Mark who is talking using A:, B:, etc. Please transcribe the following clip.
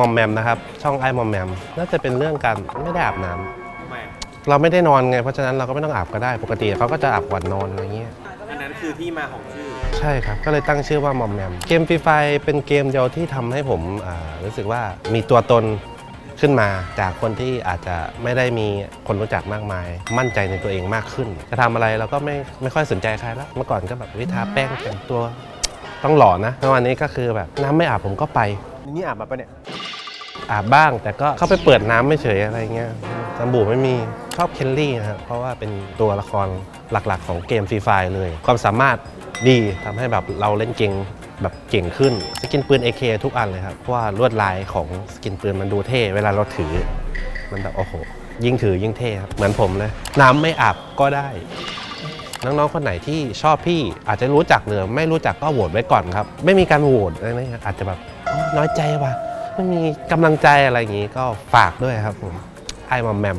A: มอมแมมนะครับ ช่องไอ้มอมแมมน่าจะเป็นเรื่องการไม่ได้อาบน้ำ
B: ทำไม
A: เราไม่ได้นอนไงเพราะฉะนั้นเราก็ไม่ต้องอาบก็ได้ปกติเขาก็จะอาบก่อนนอนอะไรเงี้ย
B: อันนั้นคือที่มาของชื่อ
A: ใช่ครับ ก็เลยตั้งชื่อว่ามอมแมมเกมฟรีไฟเป็นเกมเดียวที่ทำให้ผมอ่ารู้สึกว่ามีตัวตนขึ้นมาจากคนที่อาจจะไม่ได้มีคนรู้จักมากมาย มั่นใจในตัวเองมากขึ้น จะทำอะไรเราก็ไม่ไม่ค่อยสนใจใครแล้วเมื่อก่อนก็แบบวิทาแป้งแต่งตัว ต้องหล่อนะแล้ววันนี้ก็คือแบบน้ำไม่อาบผมก็ไป
B: นี่อาบมาปะเนี่ย
A: อาบบ้างแต่ก็เข้าไปเปิดน้ำไม่เฉยอะไรเงี้ยสบู่ไม่มีชอบเคนลี่นะครับเพราะว่าเป็นตัวละครหลักๆ ของเกมฟรีไฟเลย ความสามารถดีทำให้แบบเราเล่นเก่งแบบเก่งขึ้น สกินปืน AK ทุกอันเลยครับ เพราะว่าลวดลายของสกินปืนมันดูเท่ เวลาเราถือ มันแบบโอ้โห ยิ่งถือยิ่งเท่ครับ เหมือนผมเลย น้ำไม่อาบก็ได้ น้องๆคนไหนที่ชอบพี่อาจจะรู้จักหรือไม่รู้จักก็โหวตไว้ก่อนครับ ไม่มีการโหวตอะไรนะอาจจะแบบน้อยใจว่ะไม่มีกำลังใจอะไรอย่างนี้ก็ฝากด้วยครับผมไอ้มอมแมม